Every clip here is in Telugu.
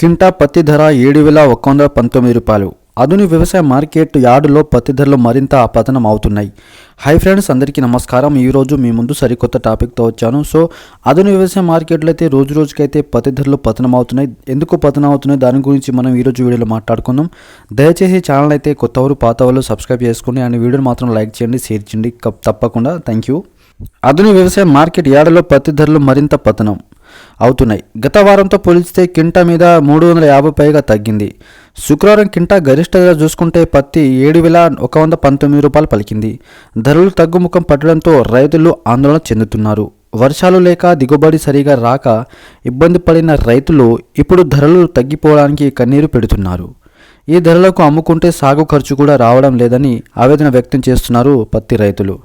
కింటా పత్తి ధర ఏడు వేల ఒక వందల పంతొమ్మిది రూపాయలు. అదుని వ్యవసాయ మార్కెట్ యార్డులో పత్తి ధరలు మరింత పతనం అవుతున్నాయి. హై ఫ్రెండ్స్ అందరికీ నమస్కారం. ఈరోజు మీ ముందు సరికొత్త టాపిక్తో వచ్చాను. సో అదుని వ్యవసాయ మార్కెట్లో అయితే రోజు రోజుకైతే పత్తి ధరలు పతనం అవుతున్నాయి ఎందుకు పతనం అవుతున్నాయి దాని గురించి మనం ఈరోజు వీడియోలో మాట్లాడుకుందాం. దయచేసి ఛానల్ అయితే కొత్త వారు పాత వాళ్ళు సబ్స్క్రైబ్ చేసుకోండి. అండ్ వీడియోని మాత్రం లైక్ చేయండి షేర్ చేయండి. కప్- తప్పకుండా. థ్యాంక్ యూ అదుని వ్యవసాయ మార్కెట్ యార్డులో పత్తి ధరలు మరింత పతనం. అవుతున్నాయి. గత వారంతో పోలిస్తే కింటా మీద మూడు వందల యాభై పైగా తగ్గింది. శుక్రవారం కింటా గరిష్ట ధర చూసుకుంటే పత్తి ఏడు వేల ఒక వంద పంతొమ్మిది రూపాయలు పలికింది. ధరలు తగ్గుముఖం పట్టడంతో రైతులు ఆందోళన చెందుతున్నారు. వర్షాలు లేక దిగుబడి సరిగా రాక ఇబ్బంది పడిన రైతులు ఇప్పుడు ధరలు తగ్గిపోవడానికి కన్నీరు పెడుతున్నారు. ఈ ధరలకు అమ్ముకుంటే సాగు ఖర్చు కూడా రావడం లేదని ఆవేదన వ్యక్తం చేస్తున్నారు పత్తి రైతులు.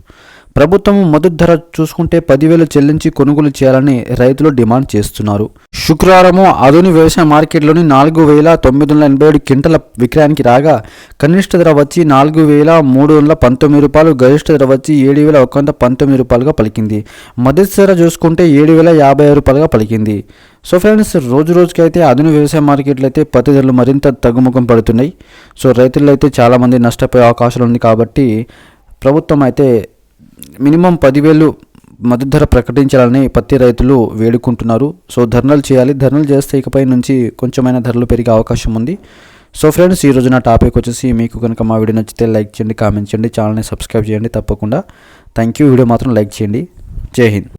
ప్రభుత్వం మొదటి ధర చూసుకుంటే పదివేలు చెల్లించి కొనుగోలు చేయాలని రైతులు డిమాండ్ చేస్తున్నారు. శుక్రవారము ఆధుని వ్యవసాయ మార్కెట్లోని నాలుగు వేల తొమ్మిది వందల ఎనభై ఏడు క్వింటల విక్రయానికి రాగా కనిష్ట ధర వచ్చి నాలుగు వేల మూడు వందల పంతొమ్మిది రూపాయలు గరిష్ట ధర వచ్చి ఏడు వేల ఒక వంద పంతొమ్మిది రూపాయలుగా పలికింది. మధ్య ధర చూసుకుంటే ఏడు వేల యాభై ఐదు రూపాయలుగా పలికింది. సో ఫ్రెండ్స్ రోజు రోజుకైతే ఆధునిక వ్యవసాయ మార్కెట్లో అయితే పత్తి ధరలు మరింత తగ్గుముఖం పడుతున్నాయి. సో రైతులు అయితే చాలామంది నష్టపోయే అవకాశాలు ఉంది కాబట్టి ప్రభుత్వం అయితే మినిమం పదివేలు మద్దతు ధర ప్రకటించాలని పత్తి రైతులు వేడుకుంటున్నారు. సో ధర్నాలు చేయాలి. ధర్నాలు చేస్తే ఇకపై నుంచి కొంచెమైనా ధరలు పెరిగే అవకాశం ఉంది. సో ఫ్రెండ్స్ ఈ నా టాపిక్ వచ్చేసి మీకు కనుక మా వీడియో నచ్చితే లైక్ చేయండి కామెంట్ చేయండి ఛానల్ని సబ్స్క్రైబ్ చేయండి తప్పకుండా. థ్యాంక్ యూ వీడియో మాత్రం లైక్ చేయండి. జై హింద్.